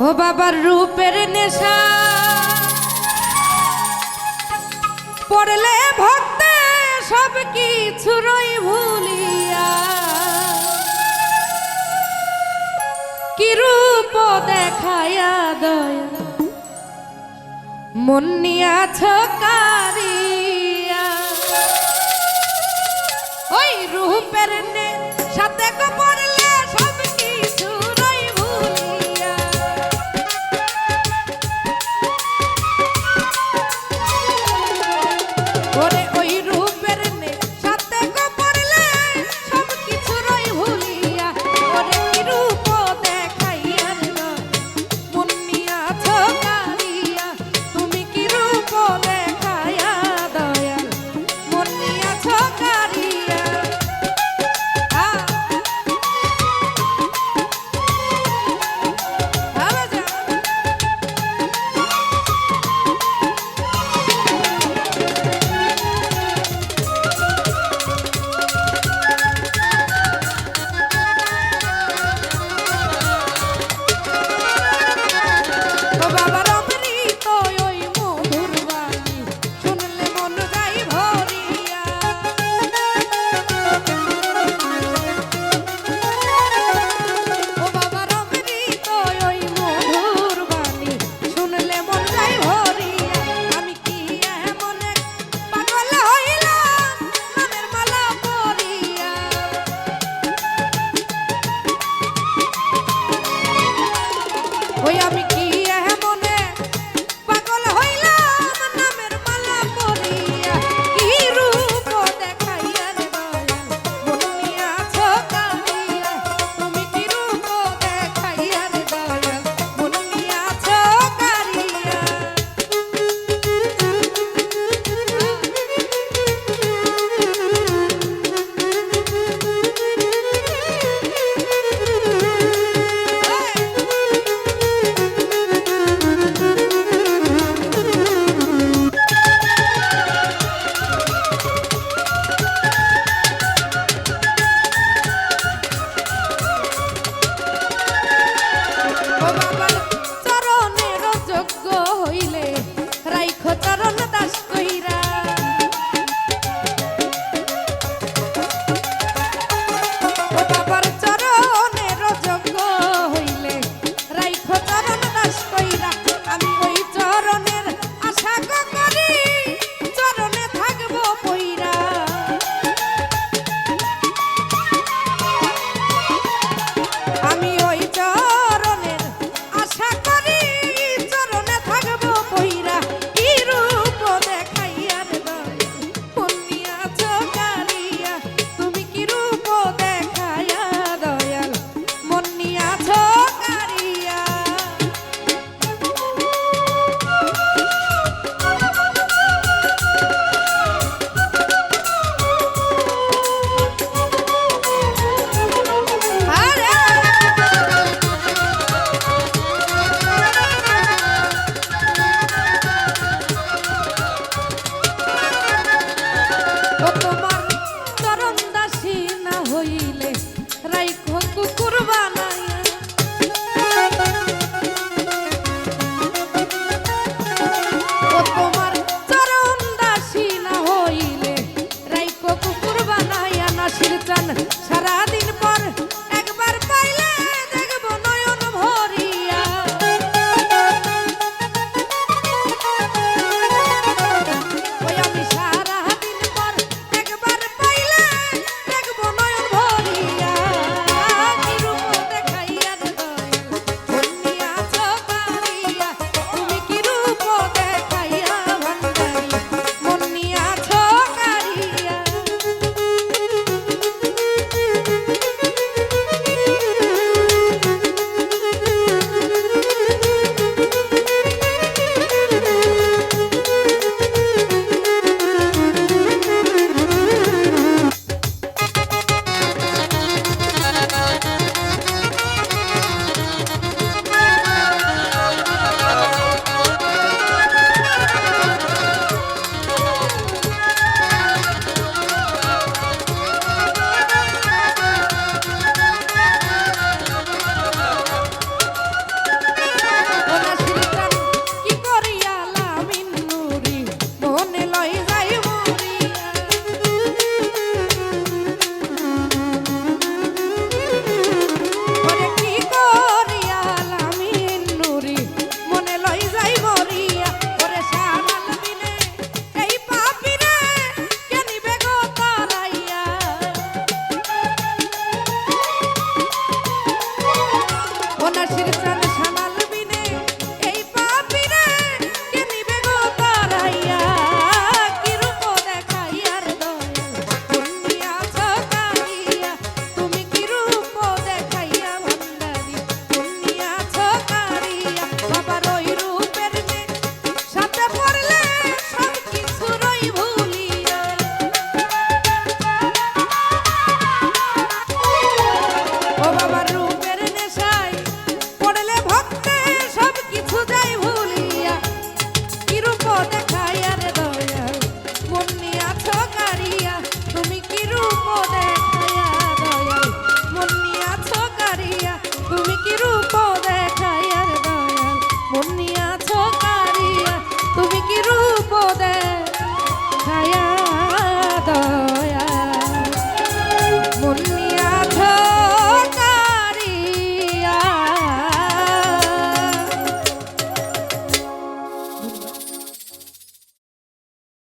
ও বাবার রূপের নেশা। পড়লে ভক্তে সব কিছুরই ভুলিয়া। কি রূপ দেখায়া দয়া। মনিয়া ছকারিয়া। ওই রূপের নে সাথে পড়লে ওরে ও বাবা। জান সারাদিন পর